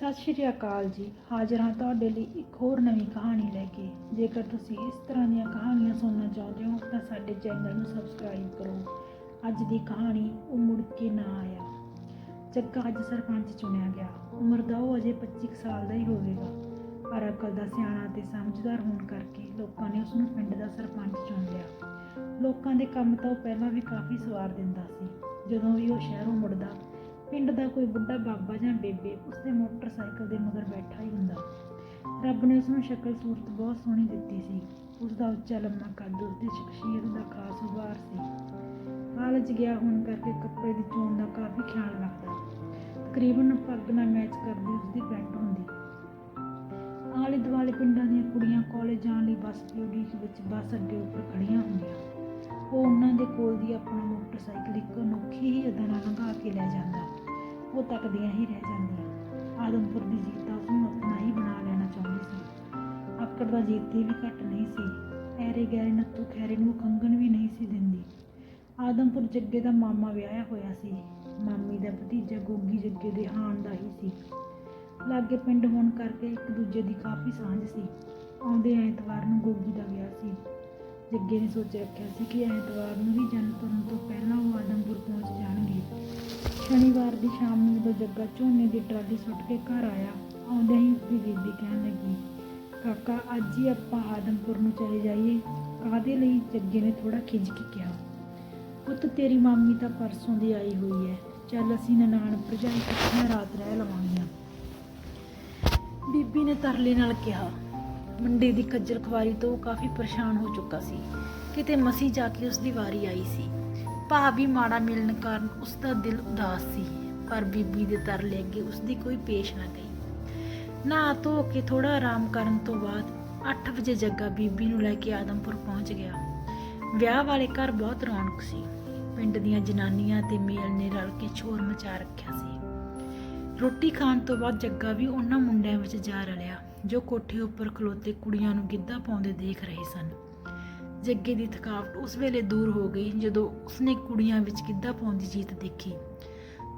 ਸਤਿ ਸ਼੍ਰੀ ਅਕਾਲ ਜੀ। ਹਾਜ਼ਰ ਹਾਂ ਤੁਹਾਡੇ ਲਈ ਇੱਕ ਹੋਰ ਨਵੀਂ ਕਹਾਣੀ ਲੈ ਕੇ। ਜੇਕਰ ਤੁਸੀਂ ਇਸ ਤਰ੍ਹਾਂ ਦੀਆਂ ਕਹਾਣੀਆਂ ਸੁਣਨਾ ਚਾਹੁੰਦੇ ਹੋ, ਤਾਂ ਸਾਡੇ ਚੈਨਲ ਨੂੰ ਸਬਸਕ੍ਰਾਈਬ ਕਰੋ। ਅੱਜ ਦੀ ਕਹਾਣੀ, ਉਹ ਮੁੜ ਕੇ ਨਾ ਆਇਆ। ਜੱਗਾ ਅੱਜ ਸਰਪੰਚ ਚੁਣਿਆ ਗਿਆ। ਉਮਰ ਦਾ ਉਹ ਅਜੇ 25 ਕੁ ਸਾਲ ਦਾ ਹੀ ਹੋਵੇਗਾ। ਪਰ ਅਕਲ ਦਾ ਸਿਆਣਾ ਤੇ ਸਮਝਦਾਰ ਹੋਣ ਕਰਕੇ ਲੋਕਾਂ ਨੇ ਉਸ ਨੂੰ ਪਿੰਡ ਦਾ ਸਰਪੰਚ ਚੁਣ ਲਿਆ। ਲੋਕਾਂ ਦੇ ਕੰਮ ਤਾਂ ਉਹ ਪਹਿਲਾਂ ਵੀ ਕਾਫੀ ਸਵਾਰ ਦਿੰਦਾ ਸੀ। ਜਦੋਂ ਵੀ ਉਹ ਸ਼ਹਿਰੋਂ ਮੁੜਦਾ ਪਿੰਡ ਦਾ ਕੋਈ ਬੁੱਢਾ ਬਾਬਾ ਜਾਂ ਬੇਬੇ ਉਸਦੇ ਮੋਟਰਸਾਈਕਲ ਦੇ ਮਗਰ ਬੈਠਾ ਹੀ ਹੁੰਦਾ। ਰੱਬ ਨੇ ਉਸ ਨੂੰ ਸ਼ਕਲ ਸੂਰਤ ਬਹੁਤ ਸੋਹਣੀ ਦਿੱਤੀ ਸੀ। ਉਸ ਦਾ ਉੱਚਾ ਲੰਮਾ ਕੱਦ ਉਸ ਦੀ ਸ਼ਖਸੀਅਤ ਦਾ ਖਾਸ ਉਭਾਰ ਸੀ। ਕਾਲਜ ਗਿਆ ਹੋਣ ਕਰਕੇ ਕੱਪੜੇ ਦੀ ਚੋਣ ਦਾ ਕਾਫੀ ਖਿਆਲ ਰੱਖਦਾ। ਤਕਰੀਬਨ ਪੱਗ ਨਾਲ ਮੈਚ ਕਰਦੀ ਉਸ ਦੀ ਪੈਂਟ ਹੁੰਦੀ। ਆਲੇ ਦੁਆਲੇ ਪਿੰਡਾਂ ਦੀਆਂ ਕੁੜੀਆਂ ਕਾਲਜ ਜਾਣ ਲਈ ਬੱਸ ਦੀ ਉਡੀਕ ਵਿੱਚ ਬੱਸ ਅੱਡੇ ਉੱਪਰ ਖੜੀਆਂ ਹੁੰਦੀਆਂ। ਉਹ ਉਹਨਾਂ ਦੇ ਕੋਲ ਦੀ ਆਪਣਾ ਮੋਟਰਸਾਈਕਲ ਇੱਕ ਅਨੋਖੀ ਹੀ ਅਦਾ ਨਾਲ ਲੰਘਾ ਕੇ ਲੈ ਜਾਂਦਾ। ਉਹ ਤੱਕਦੀਆਂ ਹੀ ਰਹਿ ਜਾਂਦੀਆਂ। ਆਦਮਪੁਰ ਦੀ ਜੀਤਾ ਉਸ ਨੂੰ ਆਪਣਾ ਹੀ ਬਣਾ ਲੈਣਾ ਚਾਹੁੰਦੀ ਸੀ। ਆਕੜ ਦਾ ਜੀਤੀ ਵੀ ਘੱਟ ਨਹੀਂ ਸੀ। ਐਰੇ ਗੈਰੇ ਨੱਤੂ ਖੈਰੇ ਨੂੰ ਖੰਗਣ ਵੀ ਨਹੀਂ ਸੀ ਦਿੰਦੀ। ਆਦਮਪੁਰ ਜੱਗੇ ਦਾ ਮਾਮਾ ਵਿਆਹਿਆ ਹੋਇਆ ਸੀ। ਮਾਮੀ ਦਾ ਭਤੀਜਾ ਗੋਗੀ ਜੱਗੇ ਦੇ ਹਾਣ ਦਾ ਹੀ ਸੀ। ਲਾਗੇ ਪਿੰਡ ਹੋਣ ਕਰਕੇ ਇੱਕ ਦੂਜੇ ਦੀ ਕਾਫੀ ਸਾਂਝ ਸੀ। ਆਉਂਦੇ ਐਤਵਾਰ ਨੂੰ ਗੋਗੀ ਦਾ ਵਿਆਹ ਸੀ। ਜੱਗੇ ਨੇ ਸੋਚ ਰੱਖਿਆ ਸੀ ਕਿ ਐਤਵਾਰ ਨੂੰ ਹੀ ਜਨਮ ਤੋਂ ਪਹਿਲਾਂ ਉਹ ਆਦਮਪੁਰ ਪਹੁੰਚ ਜਾਣਗੇ। ਸ਼ਨੀਵਾਰ ਦੀ ਸ਼ਾਮ ਨੂੰ ਜਦੋਂ ਜੱਗਾ ਝੋਨੇ ਦੀ ਟਰਾਲੀ ਸੁੱਟ ਕੇ ਘਰ ਆਇਆ, ਆਉਂਦਿਆਂ ਹੀ ਉਸਦੀ ਬੀਬੀ ਕਹਿਣ ਲੱਗੀ, ਕਾਕਾ, ਅੱਜ ਹੀ ਆਪਾਂ ਆਦਮਪੁਰ ਨੂੰ ਚਲੇ ਜਾਈਏ। ਕਾਹਦੇ ਲਈ? ਜੱਗੇ ਨੇ ਥੋੜਾ ਖਿੱਚ ਕੇ ਕਿਹਾ। ਪੁੱਤ, ਤੇਰੀ ਮਾਮੀ ਤਾਂ ਪਰਸੋਂ ਦੀ ਆਈ ਹੋਈ ਹੈ। ਚੱਲ ਅਸੀਂ ਨਨਾਣ ਭਰਜਾਈ ਇਕੱਠੀਆਂ ਰਾਤ ਰਹਿ ਲਵਾਂਗੀਆਂ। ਬੀਬੀ ਨੇ ਤਰਲੇ ਨਾਲ ਕਿਹਾ ਮੁੰਡੇ ਦੀ ਖੱਜਲ ਖਵਾਰੀ ਤੋਂ ਉਹ ਕਾਫੀ ਪਰੇਸ਼ਾਨ ਹੋ ਚੁੱਕਾ ਸੀ। ਕਿਤੇ ਮਸੀ ਜਾ ਕੇ ਉਸ ਦੀ ਵਾਰੀ ਆਈ ਸੀ। ਭਾਬੀ ਮਾੜਾ ਮਿਲਣ ਕਾਰਨ ਉਸ ਦਾ ਦਿਲ ਉਦਾਸ ਸੀ, ਪਰ ਬੀਬੀ ਦੇ ਤਰਲੇ ਅੱਗੇ ਉਸ ਦੀ ਕੋਈ ਪੇਸ਼ ਨਾ ਗਈ। ਨਹਾ ਧੋ ਕੇ ਥੋੜਾ ਆਰਾਮ ਕਰਨ ਤੋਂ ਬਾਅਦ 8 ਵਜੇ ਜੱਗਾ ਬੀਬੀ ਨੂੰ ਲੈ ਕੇ ਆਦਮਪੁਰ ਪਹੁੰਚ ਗਿਆ। ਵਿਆਹ ਵਾਲੇ ਘਰ ਬਹੁਤ ਰੌਣਕ ਸੀ। ਪਿੰਡ ਦੀਆਂ ਜਨਾਨੀਆਂ ਤੇ ਮੇਲ ਨੇ ਰਲ ਕੇ ਛੋਰ ਮਚਾ ਰੱਖਿਆ ਸੀ। ਰੋਟੀ ਖਾਣ ਤੋਂ ਬਾਅਦ ਜੱਗਾ ਵੀ ਉਹਨਾਂ ਮੁੰਡਿਆਂ ਵਿੱਚ ਜਾ ਰਲਿਆ। ਜੋ ਕੋਠੇ ਉੱਪਰ ਖਲੋਤੇ ਕੁੜੀਆਂ ਨੂੰ ਗਿੱਧਾ ਪਾਉਂਦੇ ਦੇਖ ਰਹੇ ਸਨ। ਜੱਗੇ ਦੀ ਥਕਾਵਟ ਉਸ ਵੇਲੇ ਦੂਰ ਹੋ ਗਈ ਜਦੋਂ ਉਸਨੇ ਕੁੜੀਆਂ ਵਿੱਚ ਗਿੱਧਾ ਪਾਉਂਦੀ ਜੀਤ ਦੇਖੀ।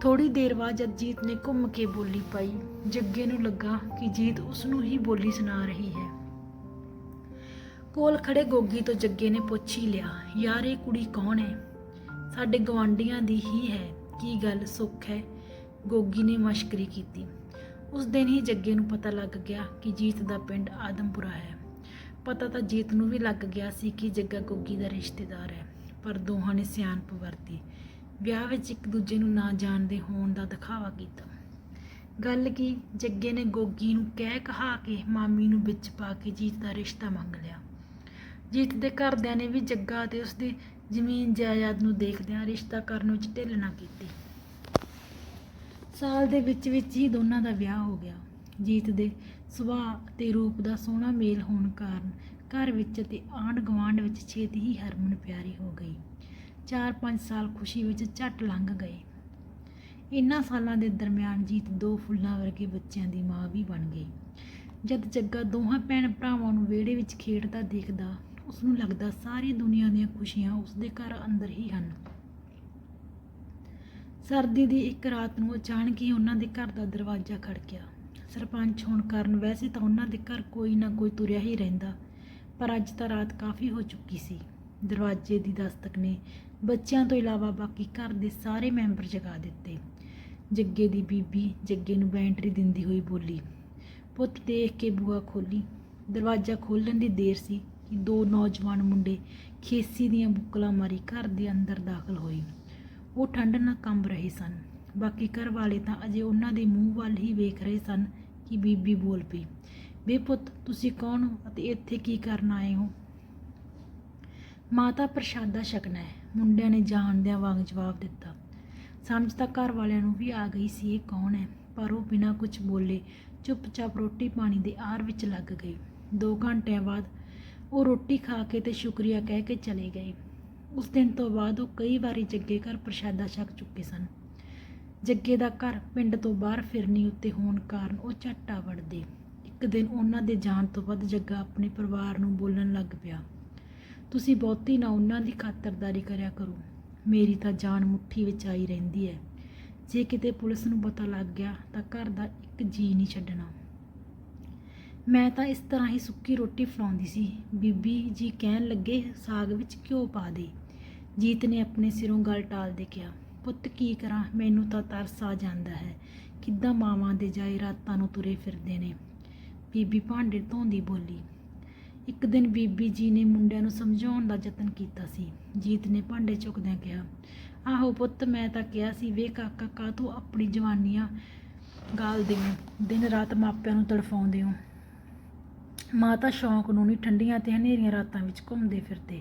ਥੋੜੀ ਦੇਰ ਬਾਅਦ ਜਦ ਜੀਤ ਨੇ ਘੁੰਮ ਕੇ ਬੋਲੀ ਪਾਈ, ਜੱਗੇ ਨੂੰ ਲੱਗਾ ਕਿ ਜੀਤ ਉਸ ਨੂੰ ਹੀ ਬੋਲੀ ਸੁਣਾ ਰਹੀ ਹੈ। ਕੋਲ ਖੜੇ ਗੋਗੀ ਤੋਂ ਜੱਗੇ ਨੇ ਪੁੱਛ ਹੀ ਲਿਆ, ਯਾਰ, ਇਹ ਕੁੜੀ ਕੌਣ ਹੈ? ਸਾਡੇ ਗਵਾਂਡੀਆਂ ਦੀ ਹੀ ਹੈ, ਕੀ ਗੱਲ ਸੁੱਖ ਹੈ? ਗੋਗੀ ਨੇ ਮਸ਼ਕਰੀ ਕੀਤੀ। ਉਸ ਦਿਨ ਹੀ ਜੱਗੇ ਨੂੰ ਪਤਾ ਲੱਗ ਗਿਆ ਕਿ ਜੀਤ ਦਾ ਪਿੰਡ ਆਦਮਪੁਰਾ ਹੈ। ਪਤਾ ਤਾਂ ਜੀਤ ਨੂੰ ਵੀ ਲੱਗ ਗਿਆ ਸੀ ਕਿ ਜੱਗਾ ਗੋਗੀ ਦਾ ਰਿਸ਼ਤੇਦਾਰ ਹੈ, ਪਰ ਦੋਹਾਂ ਨੇ ਸਿਆਣਪ ਵਰਤੀ। ਵਿਆਹ ਵਿੱਚ ਇੱਕ ਦੂਜੇ ਨੂੰ ਨਾ ਜਾਣਦੇ ਹੋਣ ਦਾ ਦਿਖਾਵਾ ਕੀਤਾ। ਗੱਲ ਕੀ, ਜੱਗੇ ਨੇ ਗੋਗੀ ਨੂੰ ਕਹਿ ਕਹਾ ਕੇ ਮਾਮੀ ਨੂੰ ਵਿੱਚ ਪਾ ਕੇ ਜੀਤ ਦਾ ਰਿਸ਼ਤਾ ਮੰਗ ਲਿਆ। ਜੀਤ ਦੇ ਘਰਦਿਆਂ ਨੇ ਵੀ ਜੱਗਾ ਤੇ ਉਸਦੀ ਜ਼ਮੀਨ ਜਾਇਦਾਦ ਨੂੰ ਦੇਖਦਿਆਂ ਰਿਸ਼ਤਾ ਕਰਨ ਵਿੱਚ ਢਿੱਲ ਨਾ ਕੀਤੀ। ਸਾਲ ਦੇ ਵਿੱਚ ਵਿੱਚ ਹੀ ਦੋਨਾਂ ਦਾ ਵਿਆਹ ਹੋ ਗਿਆ। ਜੀਤ ਦੇ ਸੁਭਾਅ ਤੇ ਰੂਪ ਦਾ ਸੋਹਣਾ ਮੇਲ ਹੋਣ ਕਾਰਨ ਘਰ ਵਿੱਚ ਤੇ ਆਂਢ ਗੁਆਂਢ ਵਿੱਚ ਛੇਤੀ ਹੀ ਹਰਮਨ ਪਿਆਰੀ ਹੋ ਗਈ। 4-5 ਸਾਲ ਖੁਸ਼ੀ ਵਿੱਚ ਝੱਟ ਲੰਘ ਗਏ। ਇਨ੍ਹਾਂ ਸਾਲਾਂ ਦੇ ਦਰਮਿਆਨ ਜੀਤ ਦੋ ਫੁੱਲਾਂ ਵਰਗੇ ਬੱਚਿਆਂ ਦੀ ਮਾਂ ਵੀ ਬਣ ਗਈ। ਜਦ ਜੱਗਾ ਦੋਹਾਂ ਭੈਣ ਭਰਾਵਾਂ ਨੂੰ ਵਿਹੜੇ ਵਿੱਚ ਖੇਡਦਾ ਦੇਖਦਾ ਉਸ ਨੂੰ ਲੱਗਦਾ ਸਾਰੀ ਦੁਨੀਆ ਦੀਆਂ ਖੁਸ਼ੀਆਂ ਉਸ ਦੇ ਘਰ ਅੰਦਰ ਹੀ ਹਨ। ਸਰਦੀ ਦੀ ਇੱਕ ਰਾਤ ਨੂੰ ਅਚਾਨਕ ਹੀ ਉਹਨਾਂ ਦੇ ਘਰ ਦਾ ਦਰਵਾਜ਼ਾ ਖੜਕਿਆ ਸਰਪੰਚ ਹੋਣ ਕਾਰਨ ਵੈਸੇ ਤਾਂ ਉਹਨਾਂ ਦੇ ਘਰ ਕੋਈ ਨਾ ਕੋਈ ਤੁਰਿਆ ਹੀ ਰਹਿੰਦਾ, ਪਰ ਅੱਜ ਤਾਂ ਰਾਤ ਕਾਫੀ ਹੋ ਚੁੱਕੀ ਸੀ। ਦਰਵਾਜ਼ੇ ਦੀ ਦਸਤਕ ਨੇ ਬੱਚਿਆਂ ਤੋਂ ਇਲਾਵਾ ਬਾਕੀ ਘਰ ਦੇ ਸਾਰੇ ਮੈਂਬਰ ਜਗਾ ਦਿੱਤੇ। ਜੱਗੇ ਦੀ ਬੀਬੀ ਜੱਗੇ ਨੂੰ ਬੈਂਟਰੀ ਦਿੰਦੀ ਹੋਈ ਬੋਲੀ, ਪੁੱਤ ਦੇਖ ਕੇ ਬੂਆ ਖੋਲੀ। ਦਰਵਾਜ਼ਾ ਖੋਲਣ ਦੀ ਦੇਰ ਸੀ ਕਿ ਦੋ ਨੌਜਵਾਨ ਮੁੰਡੇ ਖੇਸੀ ਦੀਆਂ ਬੁੱਕਲਾਂ ਮਾਰੀ ਘਰ ਦੇ ਅੰਦਰ ਦਾਖਲ ਹੋਏ। ਉਹ ਠੰਡ ਨਾਲ ਕੰਬ ਰਹੇ ਸਨ। ਬਾਕੀ ਘਰ ਵਾਲੇ ਤਾਂ ਅਜੇ ਉਹਨਾਂ ਦੇ ਮੂੰਹ ਵੱਲ ਹੀ ਵੇਖ ਰਹੇ ਸਨ ਕਿ ਬੀਬੀ ਬੋਲ ਪਈ ਬੇਪੁੱਤ ਤੁਸੀਂ ਕੌਣ ਹੋ ਅਤੇ ਇੱਥੇ ਕੀ ਕਰਨ ਆਏ ਹੋ? ਮਾਤਾ ਪ੍ਰਸ਼ਾਦਾ ਛਕਣਾ ਹੈ, ਮੁੰਡਿਆਂ ਨੇ ਜਾਣਦਿਆਂ ਵਾਂਗ ਜਵਾਬ ਦਿੱਤਾ। ਸਮਝ ਤਾਂ ਘਰ ਵਾਲਿਆਂ ਨੂੰ ਵੀ ਆ ਗਈ ਸੀ ਇਹ ਕੌਣ ਹੈ, ਪਰ ਉਹ ਬਿਨਾਂ ਕੁਝ ਬੋਲੇ ਚੁੱਪਚਾਪ ਰੋਟੀ ਪਾਣੀ ਦੇ ਆਰ ਵਿੱਚ ਲੱਗ ਗਏ। 2 ਘੰਟਿਆਂ ਬਾਅਦ ਉਹ ਰੋਟੀ ਖਾ ਕੇ ਤੇ ਸ਼ੁਕਰੀਆ ਕਹਿ ਕੇ ਚਲੇ ਗਏ। ਉਸ ਦਿਨ ਤੋਂ ਬਾਅਦ ਉਹ ਕਈ ਵਾਰੀ ਜੱਗੇ ਘਰ ਪ੍ਰਸ਼ਾਦਾ ਛਕ ਚੁੱਕੇ ਸਨ। ਜੱਗੇ ਦਾ ਘਰ ਪਿੰਡ ਤੋਂ ਬਾਹਰ ਫਿਰਨੀ ਉੱਤੇ ਹੋਣ ਕਾਰਨ ਉਹ ਝੱਟਾ ਵੜਦੇ। ਇੱਕ ਦਿਨ ਉਹਨਾਂ ਦੇ ਜਾਣ ਤੋਂ ਬਾਅਦ ਜੱਗਾ ਆਪਣੇ ਪਰਿਵਾਰ ਨੂੰ ਬੋਲਣ ਲੱਗ ਪਿਆ, ਤੁਸੀਂ ਬਹੁਤੀ ਨਾ ਉਹਨਾਂ ਦੀ ਖਾਤਰਦਾਰੀ ਕਰਿਆ ਕਰੋ। ਮੇਰੀ ਤਾਂ ਜਾਨ ਮੁੱਠੀ ਵਿੱਚ ਆਈ ਰਹਿੰਦੀ ਹੈ। ਜੇ ਕਿਤੇ ਪੁਲਿਸ ਨੂੰ ਪਤਾ ਲੱਗ ਗਿਆ ਤਾਂ ਘਰ ਦਾ ਇੱਕ ਜੀ ਨਹੀਂ ਛੱਡਣਾ। ਮੈਂ ਤਾਂ ਇਸ ਤਰ੍ਹਾਂ ਹੀ ਸੁੱਕੀ ਰੋਟੀ ਫਲਾਉਂਦੀ ਸੀ। ਬੀਬੀ ਜੀ ਕਹਿਣ ਲੱਗੇ, ਸਾਗ ਵਿੱਚ ਘਿਓ ਪਾ ਦੇ। ਜੀਤ ਨੇ ਆਪਣੇ ਸਿਰੋਂ ਗੱਲ ਟਾਲਦੇ ਕਿਹਾ, ਪੁੱਤ ਕੀ ਕਰਾਂ? ਮੈਨੂੰ ਤਾਂ ਤਰਸ ਆ ਜਾਂਦਾ ਹੈ। ਕਿੱਦਾਂ ਮਾਵਾਂ ਦੇ ਜਾਏ ਰਾਤਾਂ ਨੂੰ ਤੁਰੇ ਫਿਰਦੇ ਨੇ? ਬੀਬੀ ਭਾਂਡੇ ਧੋਂਦੀ ਬੋਲੀ, ਇੱਕ ਦਿਨ ਬੀਬੀ ਜੀ ਨੇ ਮੁੰਡਿਆਂ ਨੂੰ ਸਮਝਾਉਣ ਦਾ ਯਤਨ ਕੀਤਾ ਸੀ। ਜੀਤ ਨੇ ਭਾਂਡੇ ਚੁੱਕਦਿਆਂ ਕਿਹਾ, ਆਹੋ ਪੁੱਤ, ਮੈਂ ਤਾਂ ਕਿਹਾ ਸੀ, ਵੇ ਕਾਕਾ, ਕਾਹਤੋਂ ਆਪਣੀ ਜਵਾਨੀਆਂ ਗਾਲਦੇ ਹੋ ਦਿਨ ਰਾਤ ਮਾਪਿਆਂ ਨੂੰ ਤੜਫਾਉਂਦੇ ਹੋ। ਮਾਤਾ ਸ਼ੌਂਕ ਨੂੰ ਨਹੀਂ, ਠੰਡੀਆਂ ਤੇ ਹਨੇਰੀਆਂ ਰਾਤਾਂ ਵਿੱਚ ਘੁੰਮਦੇ ਫਿਰਦੇ।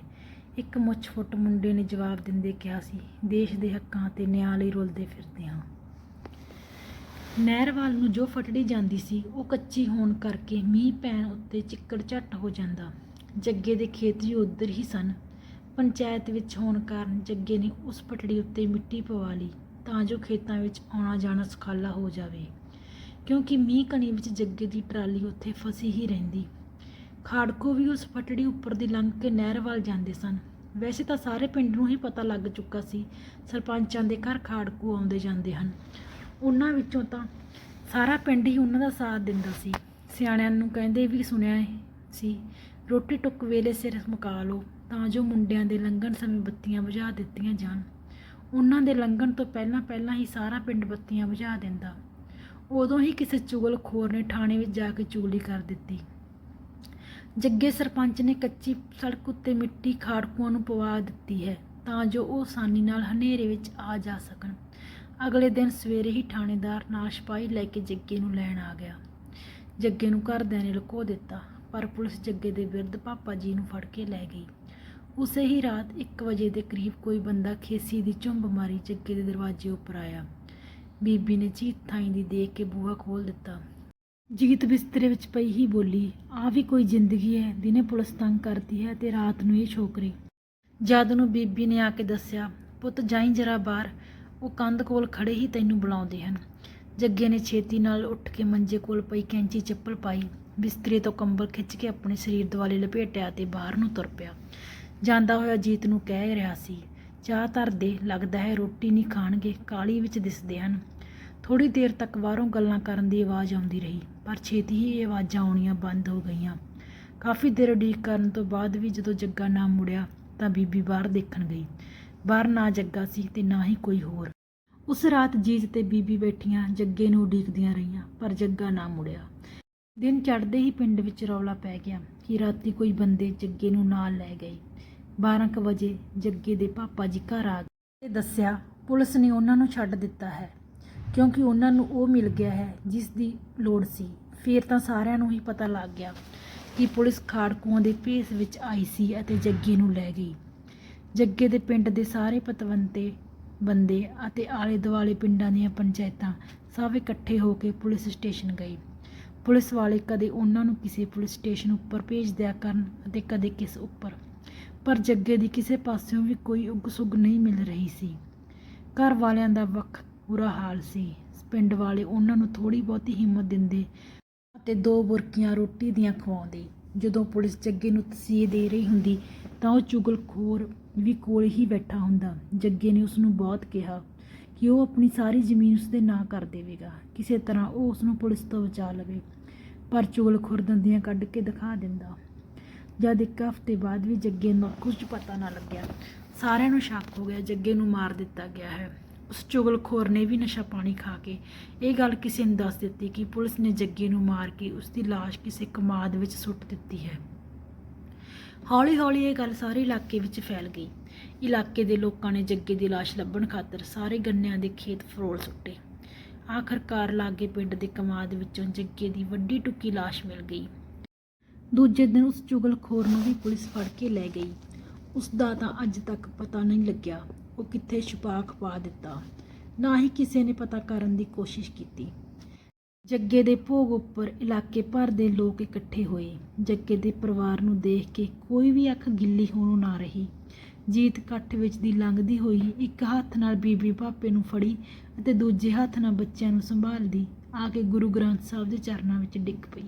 ਇੱਕ ਮੁੱਛ ਫੁੱਟ ਮੁੰਡੇ ਨੇ ਜਵਾਬ ਦਿੰਦੇ ਕਿਹਾ ਸੀ, ਦੇਸ਼ ਦੇ ਹੱਕਾਂ ਤੇ ਨਿਆਂ ਲਈ ਰੁਲਦੇ ਫਿਰਦੇ ਹਾਂ। ਨਹਿਰ ਵੱਲ ਨੂੰ ਜੋ ਫਟੜੀ ਜਾਂਦੀ ਸੀ, ਉਹ ਕੱਚੀ ਹੋਣ ਕਰਕੇ ਮੀਂਹ ਪੈਣ ਉੱਤੇ ਚਿੱਕੜ ਝੱਟ ਹੋ ਜਾਂਦਾ। ਜੱਗੇ ਦੇ ਖੇਤ ਵੀ ਉਧਰ ਹੀ ਸਨ। ਪੰਚਾਇਤ ਵਿੱਚ ਹੋਣ ਕਾਰਨ ਜੱਗੇ ਨੇ ਉਸ ਫਟੜੀ ਉੱਤੇ ਮਿੱਟੀ ਪਵਾ ਲਈ, ਤਾਂ ਜੋ ਖੇਤਾਂ ਵਿੱਚ ਆਉਣਾ ਜਾਣਾ ਸੁਖਾਲਾ ਹੋ ਜਾਵੇ। ਕਿਉਂਕਿ ਮੀਂਹ ਕਣੀ ਵਿੱਚ ਜੱਗੇ ਦੀ ਟਰਾਲੀ ਉੱਥੇ ਫਸੀ ਹੀ ਰਹਿੰਦੀ। ਖਾੜਕੂ ਵੀ ਉਸ ਫਟੜੀ ਉੱਪਰ ਦੀ ਲੰਘ ਕੇ ਨਹਿਰ ਵੱਲ ਜਾਂਦੇ ਸਨ। ਵੈਸੇ ਤਾਂ ਸਾਰੇ ਪਿੰਡ ਨੂੰ ਹੀ ਪਤਾ ਲੱਗ ਚੁੱਕਾ ਸੀ, ਸਰਪੰਚਾਂ ਦੇ ਘਰ ਖਾੜਕੂ ਆਉਂਦੇ ਜਾਂਦੇ ਹਨ। ਉਹਨਾਂ ਵਿੱਚੋਂ ਤਾਂ ਸਾਰਾ ਪਿੰਡ ਹੀ ਉਹਨਾਂ ਦਾ ਸਾਥ ਦਿੰਦਾ ਸੀ। ਸਿਆਣਿਆਂ ਨੂੰ ਕਹਿੰਦੇ ਵੀ ਸੁਣਿਆ ਸੀ, ਰੋਟੀ ਟੁੱਕ ਵੇਲੇ ਸਿਰ ਮੁਕਾ ਲਓ, ਤਾਂ ਜੋ ਮੁੰਡਿਆਂ ਦੇ ਲੰਘਣ ਸਮੇਂ ਬੱਤੀਆਂ ਬੁਝਾ ਦਿੱਤੀਆਂ ਜਾਣ। ਉਹਨਾਂ ਦੇ ਲੰਘਣ ਤੋਂ ਪਹਿਲਾਂ ਪਹਿਲਾਂ ਹੀ ਸਾਰਾ ਪਿੰਡ ਬੱਤੀਆਂ ਬੁਝਾ ਦਿੰਦਾ। ਉਦੋਂ ਹੀ ਕਿਸੇ ਚੁਗਲਖੋਰ ਨੇ ਥਾਣੇ ਵਿੱਚ ਜਾ ਕੇ ਚੁਗਲੀ ਕਰ ਦਿੱਤੀ। ਜੱਗੇ ਸਰਪੰਚ ਨੇ ਕੱਚੀ ਸੜਕ ਉੱਤੇ ਮਿੱਟੀ ਖਾੜਕੂਆਂ ਨੂੰ ਪਵਾ ਦਿੱਤੀ ਹੈ ਤਾਂ ਜੋ ਉਹ ਆਸਾਨੀ ਨਾਲ ਹਨੇਰੇ ਵਿੱਚ ਆ ਜਾ ਸਕਣ। ਅਗਲੇ ਦਿਨ ਸਵੇਰੇ ਹੀ ਥਾਣੇਦਾਰ ਨਾਲ ਸਿਪਾਹੀ ਲੈ ਕੇ ਜੱਗੇ ਨੂੰ ਲੈਣ ਆ ਗਿਆ। ਜੱਗੇ ਨੂੰ ਘਰਦਿਆਂ ਨੇ ਲੁਕੋ ਦਿੱਤਾ, ਪਰ ਪੁਲਿਸ ਜੱਗੇ ਦੇ ਵਿਰੁੱਧ ਪਾਪਾ ਜੀ ਨੂੰ ਫੜ ਕੇ ਲੈ ਗਈ। ਉਸੇ ਹੀ ਰਾਤ 1 ਵਜੇ ਦੇ ਕਰੀਬ ਕੋਈ ਬੰਦਾ ਖੇਸੀ ਦੀ ਝੁੰਬ ਮਾਰੀ ਜੱਗੇ ਦੇ ਦਰਵਾਜ਼ੇ ਉੱਪਰ ਆਇਆ। ਬੀਬੀ ਨੇ ਜੀਤ ਥਾਈ ਦੀ ਦੇਖ ਕੇ ਬੂਹਾ ਖੋਲ ਦਿੱਤਾ। ਜੀਤ ਬਿਸਤਰੇ ਵਿੱਚ ਪਈ ਹੀ ਬੋਲੀ ਆ ਵੀ ਕੋਈ ਜ਼ਿੰਦਗੀ ਹੈ, ਦਿਨੇ ਪੁਲਿਸ ਤੰਗ ਕਰਦੀ ਹੈ ਤੇ ਰਾਤ ਨੂੰ ਇਹ ਛੋਕਰੀ। ਜਦ ਨੂੰ ਬੀਬੀ ਨੇ ਆ ਕੇ ਦੱਸਿਆ, ਪੁੱਤ ਜਾਈ ਜਰਾ ਬਾਹਰ, ਉਹ ਕੰਧ ਕੋਲ ਖੜੇ ਹੀ ਤੈਨੂੰ ਬੁਲਾਉਂਦੇ ਹਨ। ਜੱਗੇ ਨੇ ਛੇਤੀ ਨਾਲ ਉੱਠ ਕੇ ਮੰਜੇ ਕੋਲ ਪਈ ਕੈਂਚੀ ਚੱਪਲ ਪਾਈ, ਬਿਸਤਰੇ ਤੋਂ ਕੰਬਲ ਖਿੱਚ ਕੇ ਆਪਣੇ ਸਰੀਰ ਦੁਆਲੇ ਲਪੇਟਿਆ ਤੇ ਬਾਹਰ ਨੂੰ ਤੁਰ ਪਿਆ। ਜਾਂਦਾ ਹੋਇਆ ਜੀਤ ਨੂੰ ਕਹਿ ਰਿਹਾ ਸੀ, ਚਾਹ ਧਰ ਦੇ, ਲੱਗਦਾ ਹੈ ਰੋਟੀ ਨਹੀਂ ਖਾਣਗੇ ਕਾਲੀ ਵਿੱਚ ਦਿਸਦੇ ਹਨ। ਥੋੜੀ ਦੇਰ ਤੱਕ ਬਾਹਰੋਂ ਗੱਲਾਂ ਕਰਨ ਦੀ ਆਵਾਜ਼ ਆਉਂਦੀ ਰਹੀ, ਪਰ ਛੇਤੀ ਹੀ ਇਹ ਆਵਾਜ਼ਾਂ ਆਉਣੀਆਂ ਬੰਦ ਹੋ ਗਈਆਂ। ਕਾਫੀ ਦੇਰ ਉਡੀਕ ਕਰਨ ਤੋਂ ਬਾਅਦ ਵੀ ਜਦੋਂ ਜੱਗਾ ਨਾ ਮੁੜਿਆ, ਤਾਂ ਬੀਬੀ ਬਾਹਰ ਦੇਖਣ ਗਈ। ਬਾਹਰ ਨਾ ਜੱਗਾ ਸੀ ਤੇ ਨਾ ਹੀ ਕੋਈ ਹੋਰ। ਉਸ ਰਾਤ ਜੀਜ ਤੇ ਬੀਬੀ ਬੈਠੀਆਂ ਜੱਗੇ ਨੂੰ ਉਡੀਕਦੀਆਂ ਰਹੀਆਂ, ਪਰ ਜੱਗਾ ਨਾ ਮੁੜਿਆ। ਦਿਨ ਚੜ੍ਹਦੇ ਹੀ ਪਿੰਡ ਵਿੱਚ ਰੌਲਾ ਪੈ ਗਿਆ ਕਿ ਰਾਤੀ ਕੋਈ ਬੰਦੇ ਜੱਗੇ ਨੂੰ ਨਾਲ ਲੈ ਗਏ। 12 ਕੁ ਵਜੇ ਜੱਗੇ ਦੇ ਪਾਪਾ ਜੀ ਘਰ ਆ ਗਏ। ਤੇ ਦੱਸਿਆ, ਪੁਲਿਸ ਨੇ ਉਹਨਾਂ ਨੂੰ ਛੱਡ ਦਿੱਤਾ ਹੈ। ਕਿਉਂਕਿ ਉਹਨਾਂ ਨੂੰ ਉਹ ਮਿਲ ਗਿਆ ਹੈ ਜਿਸ ਦੀ ਲੋੜ ਸੀ। ਫਿਰ ਤਾਂ ਸਾਰਿਆਂ ਨੂੰ ਹੀ ਪਤਾ ਲੱਗ ਗਿਆ ਕਿ ਪੁਲਿਸ ਖਾੜਕੂਆਂ ਦੇ ਭੇਸ ਵਿੱਚ ਆਈ ਸੀ ਅਤੇ ਜੱਗੇ ਨੂੰ ਲੈ ਗਈ। ਜੱਗੇ ਦੇ ਪਿੰਡ ਦੇ ਸਾਰੇ ਪਤਵੰਤੇ, ਬੰਦੇ ਅਤੇ ਆਲੇ ਦੁਆਲੇ ਪਿੰਡਾਂ ਦੀਆਂ ਪੰਚਾਇਤਾਂ ਸਭ ਇਕੱਠੇ ਹੋ ਕੇ ਪੁਲਿਸ ਸਟੇਸ਼ਨ ਗਏ। ਪੁਲਿਸ ਵਾਲੇ ਕਦੇ ਉਹਨਾਂ ਨੂੰ ਕਿਸੇ ਪੁਲਿਸ ਸਟੇਸ਼ਨ ਉੱਪਰ ਭੇਜ ਦਿਆ ਕਰਨ ਅਤੇ ਕਦੇ ਕਿਸ ਉੱਪਰ। ਪਰ ਜੱਗੇ ਦੀ ਕਿਸੇ ਪਾਸਿਓਂ ਵੀ ਕੋਈ ਉਗ ਸੁਗ ਨਹੀਂ ਮਿਲ ਰਹੀ ਸੀ। ਘਰ ਵਾਲਿਆਂ ਦਾ ਵੱਖ ਬੁਰਾ ਹਾਲ ਸੀ। ਪਿੰਡ ਵਾਲੇ ਉਹਨਾਂ ਨੂੰ ਥੋੜੀ ਬਹੁਤੀ ਹਿੰਮਤ ਦਿੰਦੇ ਅਤੇ ਦੋ ਬੁਰਕੀਆਂ ਰੋਟੀ ਦੀਆਂ ਖਵਾਉਂਦੇ। ਜਦੋਂ ਪੁਲਿਸ ਜੱਗੇ ਨੂੰ ਤਸੀਹੇ ਦੇ ਰਹੀ ਹੁੰਦੀ ਤਾਂ ਉਹ ਚੁਗਲਖੋਰ ਵੀ ਕੋਲ ਹੀ ਬੈਠਾ ਹੁੰਦਾ। ਜੱਗੇ ਨੇ ਉਸ ਨੂੰ ਬਹੁਤ ਕਿਹਾ ਕਿ ਉਹ ਆਪਣੀ ਸਾਰੀ ਜ਼ਮੀਨ ਉਸ ਦੇ ਨਾਂ ਕਰ ਦੇਵੇਗਾ। ਕਿਸੇ ਤਰ੍ਹਾਂ ਉਹ ਉਸ ਨੂੰ ਪੁਲਿਸ ਤੋਂ ਬਚਾ ਲਵੇ। ਪਰ ਚੁਗਲਖੋਰ ਦੰਦੀਆਂ ਕੱਢ ਕੇ ਦਿਖਾ ਦਿੰਦਾ। ਜਦ ਇੱਕ ਹਫ਼ਤੇ ਬਾਅਦ ਵੀ ਜੱਗੇ ਨੂੰ ਕੁਝ ਪਤਾ ਨਾ ਲੱਗਿਆ, ਸਾਰਿਆਂ ਨੂੰ ਸ਼ੱਕ ਹੋ ਗਿਆ ਜੱਗੇ ਨੂੰ ਮਾਰ ਦਿੱਤਾ ਗਿਆ ਹੈ। ਉਸ ਚੁਗਲਖੋਰ ਨੇ ਵੀ ਨਸ਼ਾ ਪਾਣੀ ਖਾ ਕੇ ਇਹ ਗੱਲ ਕਿਸੇ ਨੂੰ ਦੱਸ ਦਿੱਤੀ ਕਿ ਪੁਲਿਸ ਨੇ ਜੱਗੇ ਨੂੰ ਮਾਰ ਕੇ ਉਸ ਦੀ ਲਾਸ਼ ਕਿਸੇ ਕਮਾਦ ਵਿੱਚ ਸੁੱਟ ਦਿੱਤੀ ਹੈ। ਹੌਲੀ-ਹੌਲੀ ਇਹ ਗੱਲ ਸਾਰੇ ਇਲਾਕੇ ਵਿੱਚ ਫੈਲ ਗਈ। ਇਲਾਕੇ ਦੇ ਲੋਕਾਂ ਨੇ ਜੱਗੇ ਦੀ ਲਾਸ਼ ਲੱਭਣ ਖਾਤਰ ਸਾਰੇ ਗੰਨਿਆਂ ਦੇ ਖੇਤ ਫਰੋਲ ਸੁੱਟੇ। ਆਖਰਕਾਰ ਲਾਗੇ ਪਿੰਡ ਦੇ ਕਮਾਦ ਵਿੱਚੋਂ ਜੱਗੇ ਦੀ ਵੱਡੀ ਟੁੱਕੀ ਲਾਸ਼ ਮਿਲ ਗਈ। ਦੂਜੇ ਦਿਨ ਉਸ ਚੁਗਲਖੋਰ ਨੂੰ ਵੀ ਪੁਲਿਸ ਫੜ ਕੇ ਲੈ ਗਈ। ਉਸ ਦਾ ਤਾਂ ਅੱਜ ਤੱਕ ਪਤਾ ਨਹੀਂ ਲੱਗਿਆ ਉਹ ਕਿੱਥੇ ਛੁਪਾ ਖਪਾ ਦਿੱਤਾ। ਨਾ ਹੀ ਕਿਸੇ ਨੇ ਪਤਾ ਕਰਨ ਦੀ ਕੋਸ਼ਿਸ਼ ਕੀਤੀ। ਜੱਗੇ ਦੇ ਭੋਗ ਉੱਪਰ ਇਲਾਕੇ ਭਰ ਦੇ ਲੋਕ ਇਕੱਠੇ ਹੋਏ। ਜੱਗੇ ਦੇ ਪਰਿਵਾਰ ਨੂੰ ਦੇਖ ਕੇ ਕੋਈ ਵੀ ਅੱਖ ਗਿੱਲੀ ਹੋਣੋਂ ਨਾ ਰਹੀ। ਜੀਤ ਇਕੱਠ ਵਿੱਚ ਦੀ ਲੰਘਦੀ ਹੋਈ ਇੱਕ ਹੱਥ ਨਾਲ ਬੀਬੀ ਭਾਪੇ ਨੂੰ ਫੜੀ ਅਤੇ ਦੂਜੇ ਹੱਥ ਨਾਲ ਬੱਚਿਆਂ ਨੂੰ ਸੰਭਾਲਦੀ ਆ ਕੇ ਗੁਰੂ ਗ੍ਰੰਥ ਸਾਹਿਬ ਦੇ ਚਰਨਾਂ ਵਿੱਚ ਡਿੱਗ ਪਈ।